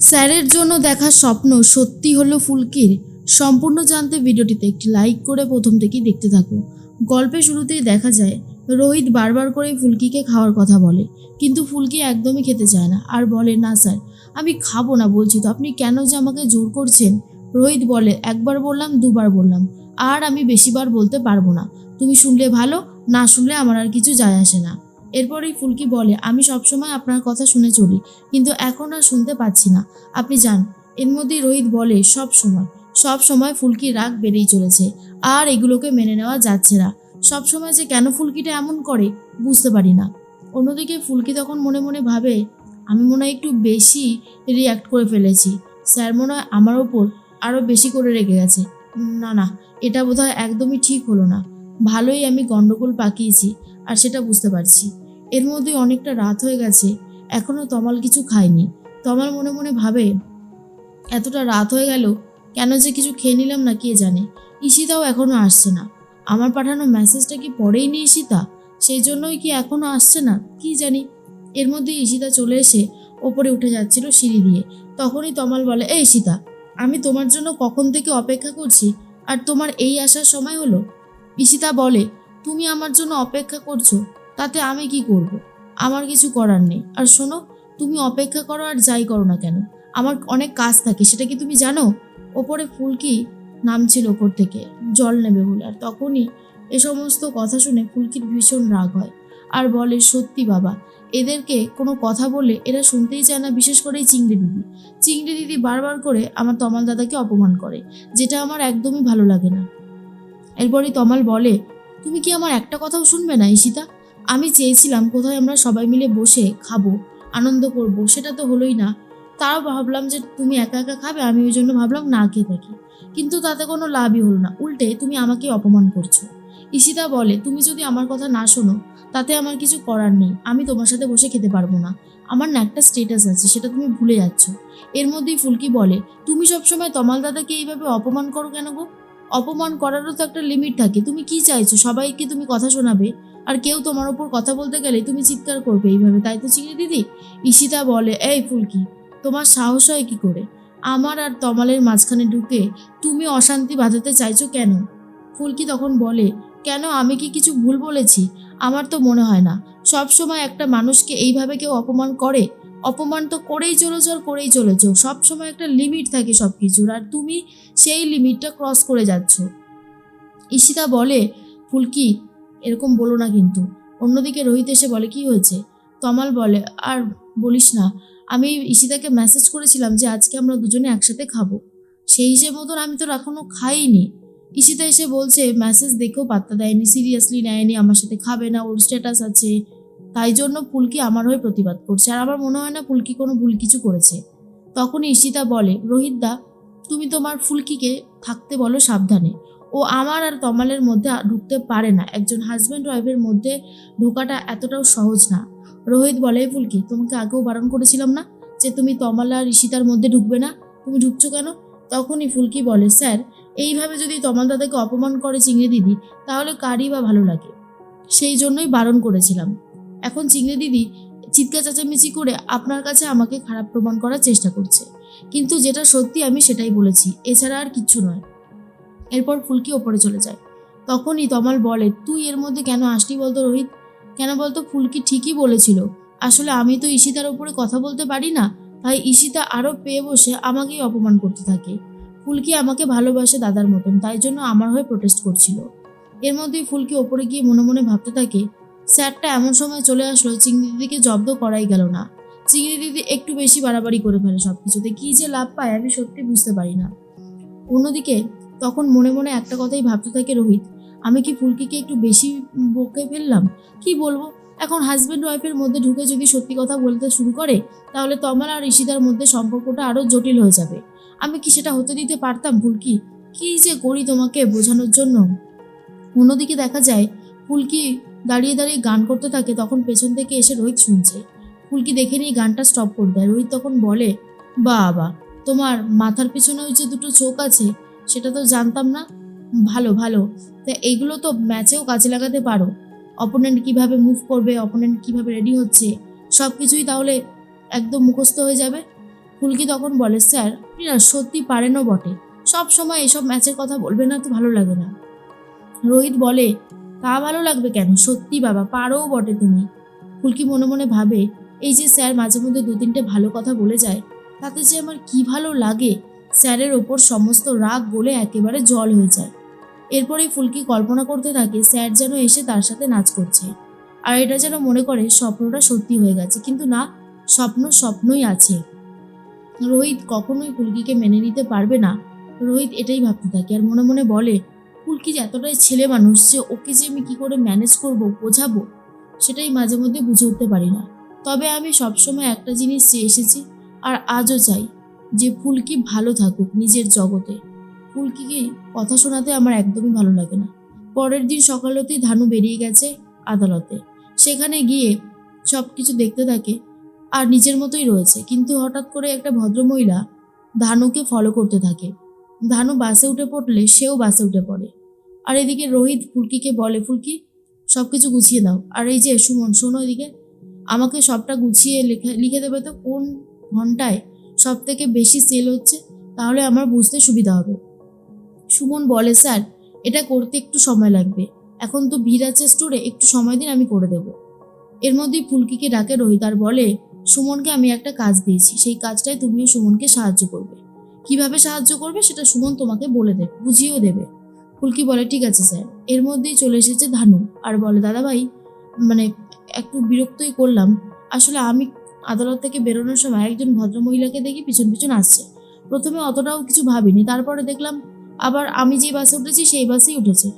স্যারের জন্য দেখা স্বপ্ন সত্যি হলো ফুলকির। সম্পূর্ণ জানতে ভিডিওটিতে একটি লাইক করে প্রথম থেকেই দেখতে থাকো। গল্পের শুরুতেই দেখা যায়, রোহিত বারবার করে ফুলকিকে খাওয়ার কথা বলে, কিন্তু ফুলকি একদমই খেতে চায় না আর বলে, না স্যার, আমি খাব না, বলছি, তো আপনি কেন যে আমাকে জোর করছেন? রোহিত বলে, একবার বললাম, দুবার বললাম, আর আমি বেশিবার বলতে পারব না। তুমি শুনলে ভালো, না শুনলে আমার আর কিছু যায় আসে না। এরপরেই ফুলকি বলে, আমি সবসময় আপনার কথা শুনে চলি, কিন্তু এখন আর শুনতে পাচ্ছি না। আপনি যান। এর মধ্যেই রোহিত বলে, সব সময় সব সময় ফুলকির রাগ বেড়েই চলেছে, আর এগুলোকে মেনে নেওয়া যাচ্ছে না। সব সময় যে কেন ফুলকিটা এমন করে, বুঝতে পারি না। অন্যদিকে ফুলকি তখন মনে মনে ভাবে, আমি মনে হয় একটু বেশি রিয়াক্ট করে ফেলেছি। স্যার মনে হয় আমার ওপর আরও বেশি করে রেগে গেছে। না না, এটা বোধহয় একদমই ঠিক হলো না। ভালোই আমি গন্ডগোল পাকিয়েছি। আর সেটা বুঝতে পারছি। এর মধ্যে অনেকটা রাত হয়ে গেছে এখনও তমাল কিছু খায়নি। তমাল মনে মনে ভাবে, এতটা রাত হয়ে গেল, কেন যে কিছু খেয়ে নিলাম না কে জানে? ঈশিতাও এখনও আসছে না। আমার পাঠানো মেসেজটা কি পড়েই নি ঈশিতা? সেই জন্যই কি এখনও আসছে না? কি জানি? এর মধ্যে ঈশিতা চলে এসে ওপরে উঠে যাচ্ছিল সিঁড়ি দিয়ে। তখনই তমাল বলে, এই ঈশিতা, আমি তোমার জন্য কখন থেকে অপেক্ষা করছি? আর তোমার এই আসার সময় হলো? ঈশিতা বলে তুমি আমার জন্য অপেক্ষা করছ, তাতে আমি কি করব। আমার কিছু করার নেই। আর শোনো, তুমি অপেক্ষা করো আর যাই করো না কেন। আমার অনেক কাজ থাকে, সেটা কি তুমি জানো? ওপরে ফুলকি নামছিল ওপর থেকে, জল নেবে বলে আর তখনই এ সমস্ত কথা শুনে ফুলকির ভীষণ রাগ হয়। আর বলে, সত্যি বাবা, এদেরকে কোনো কথা বললে এরা শুনতেই চায় না, বিশেষ করে চিংড়ি দিদি। চিংড়ি দিদি বারবার করে আমার তমাল দাদাকে অপমান করে, যেটা আমার একদমই ভালো লাগে না। এরপরই তমাল বলে তুমি কি আমার একটা কথাও শুনবে না, ঈশিতা? আমি চেয়েছিলাম কোথায় আমরা সবাই মিলে বসে খাব, আনন্দ করব, সেটা তো হলোই না। তাও ভাবলাম যে তুমি একা একা খাবে, আমি ওই জন্য ভাবলাম না খেয়ে থাকি। কিন্তু তাতে কোনো লাভই হলো না, উল্টে তুমি আমাকে অপমান করছ। ঈশিতা বলে, তুমি যদি আমার কথা না শোনো, তাতে আমার কিছু করার নেই, আমি তোমার সাথে বসে খেতে পারব না। আমার না একটা স্টেটাস আছে, সেটা তুমি ভুলে যাচ্ছ। এর মধ্যেই ফুলকি বলে, তুমি সবসময় তমাল দাদাকে এইভাবে অপমান করো কেন গো? অপমান করারও তো একটা লিমিট থাকে। তুমি কি চাইছো? সবাইকে তুমি কথা শোনাবে। আর কেউ তোমার ওপর কথা বলতে গেলে তুমি চিৎকার করবে এইভাবে, তাই তো চিংড়ি দিদি? ঈশিতা বলে, এই ফুলকি, তোমার সাহস হয় কি করে? আমার আর তমালের মাঝখানে ঢুকে তুমি অশান্তি বাঁধাতে চাইছো কেন? ফুলকি তখন বলে, কেন? আমি কি কিছু ভুল বলেছি? আমার তো মনে হয় না। সব সময় একটা মানুষকে এইভাবে কেউ অপমান করে? অপমান তো করেই চলেছ আর করেই চলেছ। সব সময় একটা লিমিট থাকে সব কিছুর আর তুমি সেই লিমিটটা ক্রস করে যাচ্ছ। ঈশিতা বলে, ফুলকি, এরকম বলো না কিন্তু। অন্যদিকে রোহিত এসে বলে, কি হয়েছে? তমাল বলে, আর বলিস না, আমি ঈশিতাকে মেসেজ করেছিলাম যে আজকে আমরা দুজনে একসাথে খাব। সেই হিসেব মতন আমি তো এখনও খাইনি। ঈশিতা এসে বলছে মেসেজ দেখেও পাত্তা দেয়নি সিরিয়াসলি নেয়নি, আমার সাথে খাবে না, ওর স্ট্যাটাস আছে তাই জন্য ফুলকি আমার হয়ে প্রতিবাদ করছে। আর আমার মনে হয় না ফুলকি কোনো ভুল কিছু করেছে। তখন ঈশিতা বলে রোহিত দা তুমি তোমার ফুলকিকে থাকতে বলো সাবধানে। ও আমার আর তমালের মধ্যে ঢুকতে পারে না। একজন হাজব্যান্ড ওয়াইফের মধ্যে ঢোকাটা এতটাও সহজ না। রোহিত বলে ফুলকি, তোমাকে আগেও বারণ করেছিলাম না যে তুমি তমাল আর ঈশিতার মধ্যে ঢুকবে না? তুমি ঢুকছো কেন? তখনই ফুলকি বলে, স্যার, এইভাবে যদি তমাল দাদাকে অপমান করে চিংড়ি দিদি, তাহলে কারই বা ভালো লাগে? সেই জন্যই বারণ করেছিলাম। এখন চিংড়ি দিদি চিৎকার চেঁচামেচি করে আপনার কাছে আমাকে খারাপ প্রমাণ করার চেষ্টা করছে। কিন্তু যেটা সত্যি আমি সেটাই বলেছি, এছাড়া আর কিচ্ছু নয়। এরপর ফুলকি ওপরে চলে যায়। তখনই তমাল বলে, তুই এর মধ্যে কেন আসলি বলতো রোহিত? কেন বলতো ফুলকি ঠিকই বলেছিল? আসলে আমি তো ঈশিতার ওপরে কথা বলতে পারি না, তাই ঈশিতা আরও পেয়ে বসে আমাকেই অপমান করতে থাকে। ফুলকি আমাকে ভালোবাসে দাদার মতন, তাই জন্য আমার হয়ে প্রোটেস্ট করছিল। এর মধ্যেই ফুলকি ওপরে গিয়ে মনে মনে ভাবতে থাকে স্যারটা এমন সময় চলে আসলো, চিংড়ি দিদিকে জব্দ করাই গেল না। চিংড়ি দিদি একটু বেশি বাড়াবাড়ি করে ফেলে সব কিছুতে কী যে লাভ পায় আমি সত্যি বুঝতে পারি না। অন্যদিকে তখন মনে মনে একটা কথাই ভাবতে থাকে রোহিত, আমি কি ফুলকিকে একটু বেশি বকে ফেললাম? কি বলব? এখন হাজব্যান্ড ওয়াইফের মধ্যে ঢুকে যদি সত্যি কথা বলতে শুরু করে, তাহলে তমাল আর ঋষিদার মধ্যে সম্পর্কটা আরও জটিল হয়ে যাবে। আমি কি সেটা হতে দিতে পারতাম ফুলকি? কি যে করি তোমাকে বোঝানোর জন্য? অন্যদিকে দেখা যায়, ফুলকি দাঁড়িয়ে দাঁড়িয়ে গান করতে থাকে, তখন পেছন থেকে এসে রোহিত শুনছে। ফুলকি দেখে নিয়ে গানটা স্টপ করে দেয় রোহিত তখন বলে, বাবা, তোমার মাথার পেছনে ওই যে দুটো চোখ আছে, সেটা তো জানতাম না। ভালো ভালো, তা এইগুলো তো ম্যাচেও কাজে লাগাতে পারো। অপোনেন্ট কীভাবে মুভ করবে অপোনেন্ট কীভাবে রেডি হচ্ছে সব কিছুই তাহলে একদম মুখস্থ হয়ে যাবে? ফুলকি তখন বলে, স্যার, না, সত্যি পারেনও বটে। সব সময় এসব ম্যাচের কথা বলবে না, তো ভালো লাগে না। রোহিত বলে তা ভালো লাগবে কেন? সত্যি বাবা পারোও বটে তুমি। ফুলকি মনে মনে ভাবে, এই যে স্যার মাঝে মধ্যে দু তিনটে ভালো কথা বলে যায়, তাতে যে আমার কি ভালো লাগে? স্যারের ওপর সমস্ত রাগ বলে একেবারে জল হয়ে যায়। এরপরেই ফুলকি কল্পনা করতে থাকে, স্যার যেন এসে তার সাথে নাচ করছে। আর এটা যেন মনে করে, স্বপ্নটা সত্যি হয়ে গেছে। কিন্তু না, স্বপ্ন স্বপ্নই আছে। রোহিত কখনোই ফুলকিকে মেনে নিতে পারবে না। রোহিত এটাই ভাবতে থাকে, আর মনে মনে বলে ফুলকি এতটাই ছেলে মানুষ যে ওকে যে আমি কি করে ম্যানেজ করব, বোঝাবো, সেটাই মাঝে মধ্যে বুঝে উঠতে পারি না। তবে আমি সবসময় একটা জিনিস চেয়ে এসেছি, আর আজও চাই যে ফুলকি ভালো থাকুক নিজের জগতে। ফুলকিকে কথা শোনাতে আমার একদমই ভালো লাগে না। পরের দিন সকালতেই ধানু বেরিয়ে গেছে আদালতে। সেখানে গিয়ে সব কিছু দেখতে থাকে, আর নিজের মতোই রয়েছে। কিন্তু হঠাৎ করে একটা ভদ্রমহিলা ধানুকে ফলো করতে থাকে। ধানু বাসে উঠে পড়লে সেও বাসে উঠে পড়ে। আর এদিকে রোহিত ফুলকিকে বলে, ফুলকি সব কিছু গুছিয়ে দাও আর এই যে সুমন, শোনো এদিকে, আমাকে সবটা গুছিয়ে লিখে লিখে দেবে তো কোন ঘন্টায় সব থেকে বেশি সেল হচ্ছে, তাহলে আমার বুঝতে সুবিধা হবে। সুমন বলে, স্যার, এটা করতে একটু সময় লাগবে। এখন তো ভিড় আছে স্টোরে একটু সময় দিন, আমি করে দেব। এর মধ্যেই ফুলকিকে ডাকে রোহিত আর বলে, সুমনকে আমি একটা কাজ দিয়েছি, সেই কাজটাই তুমিও সুমনকে সাহায্য করবে। কীভাবে সাহায্য করবে সেটা সুমন তোমাকে বলে দেবে, বুঝিয়েও দেবে। ফুলকি বলে, ঠিক আছে স্যার। এর মধ্যেই চলে এসেছে ধানু আর বলে, দাদা ভাই মানে একটু বিরক্তই করলাম। আসলে আমি আদালত থেকে বেরোনোর সময় একজন ভদ্রমহিলাকে দেখি পিছন পিছন আসছে। প্রথমে অতটাও কিছু ভাবিনি, তারপরে দেখলাম আবার আমি যে বাসে উঠেছি, সেই বাসেই উঠেছে।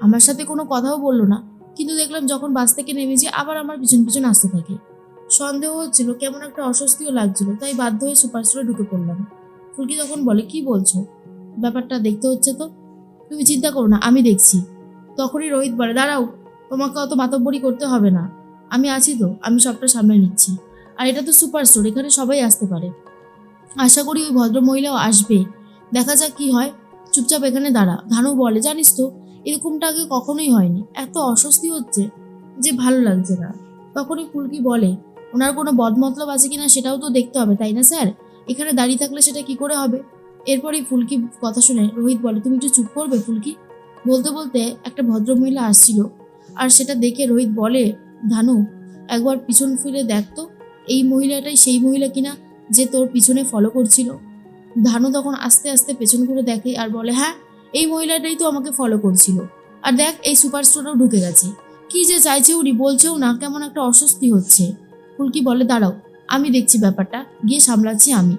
আমার সাথে কোনো কথাও বলল না, কিন্তু দেখলাম যখন বাস থেকে নেমেছি, আবার আমার পিছন পিছন আসতে থাকে। সন্দেহ হচ্ছিল, কেমন একটা অস্বস্তিও লাগছিল, তাই বাধ্য হয়ে সুপার স্টোরে ঢুকে পড়লাম। ফুলকি তখন বলে, কি বলছো? ব্যাপারটা দেখতে হচ্ছে তো? তুমি চিন্তা করো না, আমি দেখছি। তখনই রোহিত বলে, দাঁড়াও, তোমাকে অত মাতব্বরি করতে হবে না। আমি আছি তো, আমি সবটা সামনে নিচ্ছি। আর এটা তো সুপার স্টোর, এখানে সবাই আসতে পারে। আশা করি ওই ভদ্রমহিলাও আসবে। দেখা যাক কি হয়। চুপচাপ এখানে দাঁড়া। ধানু বলে, জানিস তো, এরকমটা আগে কখনোই হয়নি। এত অস্বস্তি হচ্ছে যে ভালো লাগছে না। তখনই ফুলকি বলে, ওনার কোনো বদমতলব আছে কিনা সেটাও তো দেখতে হবে, তাই না স্যার? এখানে দাঁড়িয়ে থাকলে সেটা কি করে হবে? এরপরেই ফুলকি কথা শুনে রোহিত বলে, তুমি একটু চুপ করবে ফুলকি? বলতে বলতে একটা ভদ্রমহিলা আসছিল। আর সেটা দেখে রোহিত বলে, ধানু, একবার পিছন ফিরে দেখ তো, এই মহিলাটাই সেই মহিলা কিনা যে তোর পিছনে ফলো করছিল? ধানু তখন আস্তে আস্তে পেছন করে দেখে আর বলে হ্যাঁ এই মহিলাটাই তো আমাকে ফলো করছিল। আর দেখ, এই সুপার স্টোরেও ঢুকে গেছে। কি যে চাইছে উনি বলছেও না, কেমন একটা অস্বস্তি হচ্ছে। ফুলকি বলে, দাঁড়াও, আমি দেখছি ব্যাপারটা, গিয়ে সামলাচ্ছি আমি।